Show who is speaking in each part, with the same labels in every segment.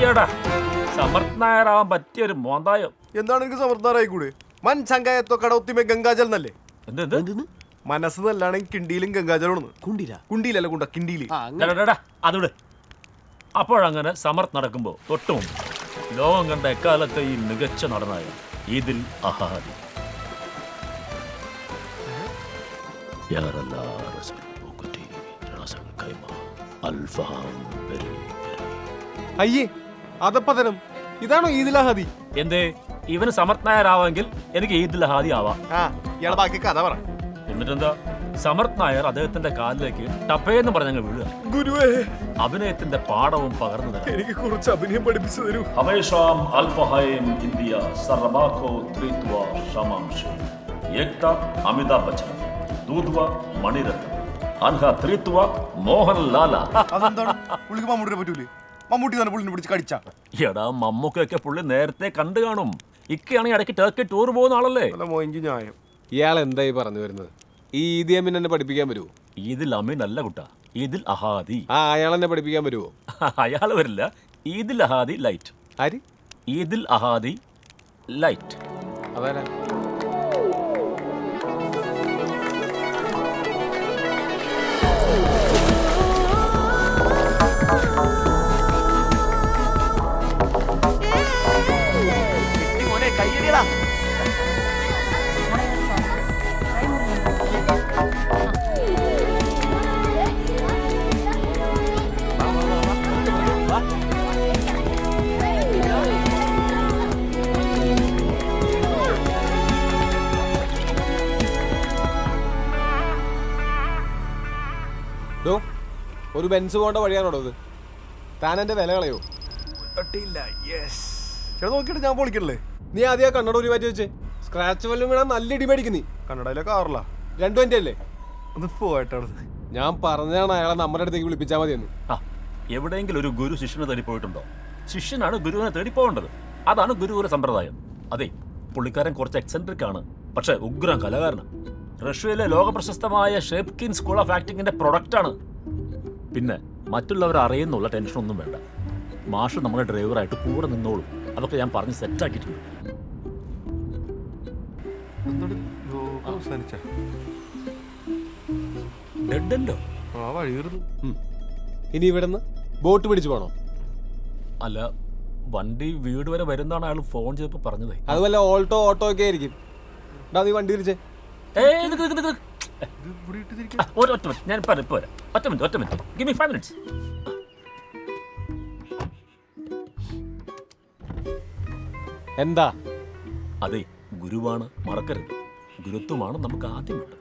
Speaker 1: അയ്യടാ സമർത്ഥ് നായരാവാൻ പറ്റിയ ഒരു മോന്തായം.
Speaker 2: എന്താണ് എനിക്ക് സമർത്ഥനായി കൂടെ? മൻ ചങ്കായത്തോ കടൗത്തിമേ ഗംഗാജൽ എന്നല്ലേ
Speaker 1: എന്ത്? എന്ത്
Speaker 2: മനസ്സ് നല്ലാണെങ്കിൽ കിണ്ടിയിലും ഗംഗാജലാണ്
Speaker 3: കുണ്ടില?
Speaker 2: കുണ്ടിയിലല്ല കുണ്ട
Speaker 1: കിണ്ടിയിൽ അതോട് അപ്പോഴങ്ങനെ സമർത്ഥ് നടക്കുമ്പോൾ തൊട്ടും ലോകം കണ്ട എക്കാലത്തെ ഈ മികച്ച നടനായ ഇതിൽ അഹാദി.
Speaker 4: അയ്യേ അതപ്പതനം. ഇതാണോ ഈദിലഹാദി?
Speaker 1: എന്തേ? ഇവന് സമർത്ഥ് നായർ ആവാമെങ്കിൽ എനിക്ക് ഈദിലഹാദി ആവാം.
Speaker 2: ആ ഇയാളെ ബാക്കി കഥ പറ.
Speaker 1: എന്നിട്ടെന്താ? സമർത്ഥ് നായർ അദ്ദേഹത്തിന്റെ കാലിലേക്ക് ടപ്പേന്ന് പറഞ്ഞങ്ങ് വീഴുക.
Speaker 2: ഗുരുവേ.
Speaker 1: അഭിനയത്തിന്റെ പാഠവും പകർന്നു തരാം.
Speaker 2: എനിക്ക് കുറച്ച് അഭിനയം പഠിപ്പിച്ചു തരൂ.
Speaker 1: ഹമേഷാം അൽഫഹൈം ഇന്ത്യ സർബാഖോ ത്രിത്വ ഷമാംശു ഏക്ത അമിതാഭ് ബച്ചൻ ദൂധ്വ മണിരത്നം. അൻഹ ത്രിത്വ മോഹൻ ലാല
Speaker 2: അതെന്താണ്? പുള്ളിക്ക് പറ്റൂലേ? മമ്മൂട്ടി തന്നെ പുള്ളിനെ പിടിച്ച് കടിച്ച.
Speaker 1: എടാ മമ്മൂക്കൊക്കെ പുള്ളി നേരത്തെ കണ്ടു കാണും. ഇക്കയാണെങ്കിൽ ഇടയ്ക്ക് ടർക്കി ടൂർ പോകുന്ന ആളല്ലേ?
Speaker 2: നല്ല മോയിഞ്ചി ന്യായം
Speaker 4: ഇയാൾ എന്തായി പറഞ്ഞു വരുന്നത്? ഈ ഈദി അമീൻ എന്നെ പഠിപ്പിക്കാൻ വരുമോ
Speaker 1: ഈദിൽ അമീൻ അല്ല കുട്ട. ഈദിൽ അഹാദി.
Speaker 4: ആ അയാൾ എന്നെ പഠിപ്പിക്കാൻ വരുമോ
Speaker 1: അയാൾ വരില്ല. ഈദിൽ അഹാദി ലൈറ്റ്.
Speaker 4: ആര്?
Speaker 1: ഈദിൽ അഹാദി ലൈറ്റ്.
Speaker 4: അതാരാ? ഒരു ബെൻസ് പോകേണ്ട വഴിയാണോ ഇത്? താൻ എന്റെ വില കളയോ?
Speaker 2: നോക്കിട്ട് ചേട്ടാ നോക്കിയിട്ട് ഞാൻ പൊളിക്കണല്ലേ?
Speaker 4: നീ ആദ്യം കണ്ണട ഒരു മാറ്റി വെച്ചേ സ്ക്രാച്ച് വല്ലതും വേണം നല്ല ഇടി മേടിക്കുന്ന കണ്ണടയിലെ
Speaker 2: കാറില്ല കാറിലാ.
Speaker 4: രണ്ടു എന്റെ അല്ലേ?
Speaker 2: ഒന്ന് പോയിട്ടാണ്
Speaker 4: ഞാൻ പറഞ്ഞാണ് അയാളെ നമ്മുടെ അടുത്തേക്ക് വിളിപ്പിച്ചാൽ മതിയെന്ന്.
Speaker 1: ആ എവിടെയെങ്കിലും ഒരു ഗുരു ശിഷ്യനെ തേടി പോയിട്ടുണ്ടോ? ശിഷ്യനാണ് ഗുരുവിനെ തേടി പോകേണ്ടത്. അതാണ് ഗുരുവിന്റെ സമ്പ്രദായം. അതെ പുള്ളിക്കാരൻ കുറച്ച് എക്സെൻട്രിക് ആണ് പക്ഷെ ഉഗ്രം കലാകാരനാണ് റഷ്യയിലെ ലോകപ്രശസ്തമായ ഷേപ്കിൻ സ്കൂൾ ഓഫ് ആക്ടിങ്ങിന്റെ പ്രൊഡക്റ്റ് ആണ് പിന്നെ മറ്റുള്ളവർ അറിയുന്നുള്ള ടെൻഷനൊന്നും വേണ്ട. മാഷ് നമ്മുടെ ഡ്രൈവറായിട്ട് കൂടെ നിന്നോളും. അതൊക്കെ ഞാൻ പറഞ്ഞ് സെറ്റാക്കിയിട്ടുണ്ട്. ഡെഡല്ലോ
Speaker 2: ആ വഴി കയറുന്നു
Speaker 4: ഇനി ഇവിടുന്ന് ബോട്ട് പിടിച്ചു പോണോ?
Speaker 1: അല്ല വണ്ടി വീട് വരെ വരുന്നതാണ് അയാൾ ഫോൺ ചെയ്തപ്പോൾ പറഞ്ഞത്.
Speaker 4: അതുപോലെ ഓൾട്ടോ ഓട്ടോ ഒക്കെ ആയിരിക്കും നീ വണ്ടി തിരിച്ചേ.
Speaker 1: ഏയ് ഒരു ഒറ്റ മിനിറ്റ്. ഞാൻ ഇപ്പം വരാം, വരാം ഒറ്റ മിനിറ്റ് ഒറ്റ minute. Give me five minutes
Speaker 4: എന്താ?
Speaker 1: അതെ ഗുരുവാണ്. മറക്കരുത്. ഗുരുത്വമാണ് നമുക്ക് ആദ്യം വേണ്ടത്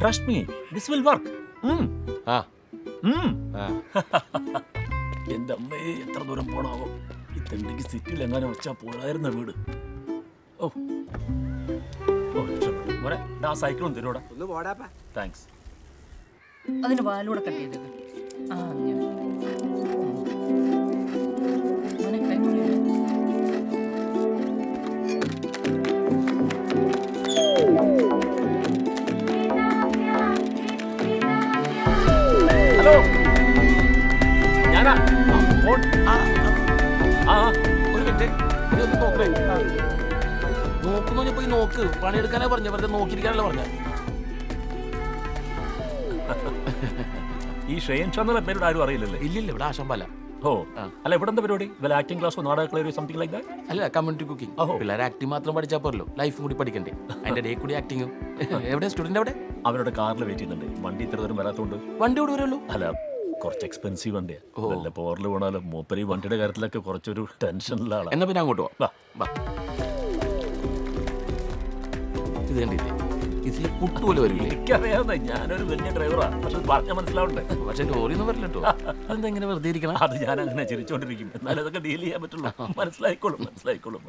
Speaker 1: trust me this will work
Speaker 4: ആ. ആ.
Speaker 1: എന്റെ അമ്മേ എത്ര ദൂരം പോണാവോ? ഈ തെണ്ടിക്ക് സിറ്റിൽ എങ്ങനെ വെച്ചാ പോരായിരുന്ന വീട്. ഓ. ഓ മോനെ ദാ സൈക്കിളും തരൂടാ താങ്ക്സ്
Speaker 5: അതിന് വാലൂടെ കട്ട് ചെയ്തത് ആ അങ്ങനെ. മോനെ കൈ മുറിയില്ലേ?
Speaker 1: ഹലോ ഞാനാ? ആ, ഫോൺ ആ ആ, ആ
Speaker 3: ഒരു മിനിറ്റ് ഇനി ഒന്ന് നോക്കണേ നോക്കുന്നു പോയി നോക്ക്. പണിയെടുക്കാനേ പറഞ്ഞ. വെറുതെ നോക്കിയിരിക്കാനല്ല പറഞ്ഞ.
Speaker 1: ഈ ശ്രേയൻഷാന്നുള്ള എന്നുള്ള പേരോട് ആരും അറിയില്ലല്ലേ?
Speaker 3: ഇല്ലില്ല ഇവിടെ ആശംബല
Speaker 1: ഓ. അല്ല ഇവിടെ എന്താ പരിപാടി? വല്ല ആക്ടിംഗ് ക്ലാസ്സോ നാടക ക്ലാസ് സംതിങ് ലൈക്ക് ദാറ്റ്
Speaker 3: അല്ല കമ്മ്യൂണിറ്റി കുക്കിംഗ്. പിള്ളേർ ആക്ടിങ് മാത്രം പഠിച്ചാൽ പോരല്ലോ. ലൈഫും കൂടി പഠിക്കണ്ടേ. അതിന്റെ ഇടയിൽ കൂടി ആക്ടിങ്ങും എവിടെ? സ്റ്റുഡന്റ് എവിടെ?
Speaker 1: അവരുടെ കാറിൽ വെയിറ്റ് ചെയ്യുന്നുണ്ട്. വണ്ടി ഇത്ര ദൂരം വരാത്തോണ്ട്.
Speaker 3: വണ്ടി കൂടി വരുള്ളൂ?
Speaker 1: അല്ല കുറച്ച് എക്സ്പെൻസീവ് വണ്ടിയാ.
Speaker 3: ഓ.
Speaker 1: പവറിൽ പോറിൽ വീണാലും മൂപ്പര് വണ്ടിയുടെ കാര്യത്തിലൊക്കെ കുറച്ചൊരു ടെൻഷനിലാണ്
Speaker 3: എന്നാ പിന്നെ അങ്ങോട്ട്
Speaker 1: വാ.
Speaker 3: വാ. ഇത് കണ്ടില്ലേ? ഇതിൽ പുട്ട് പോലെ വരില്ലേ?
Speaker 1: എനിക്കറിയാവുന്ന ഞാനൊരു വലിയ ഡ്രൈവറാണ് പക്ഷെ പറഞ്ഞാൽ മനസ്സിലാവണ്ടേ?
Speaker 3: പക്ഷെ ലോറിന്ന് വരില്ല കേട്ടോ. അതെന്താ ഇങ്ങനെ വെറുതെ ഇരിക്കണം?
Speaker 1: അത് ഞാൻ അങ്ങനെ ചിരിച്ചോണ്ടിരിക്കും. എന്നാലും അതൊക്കെ ഡീൽ ചെയ്യാൻ പറ്റുള്ളൂ. മനസ്സിലായിക്കോളും മനസ്സിലായിക്കോളും.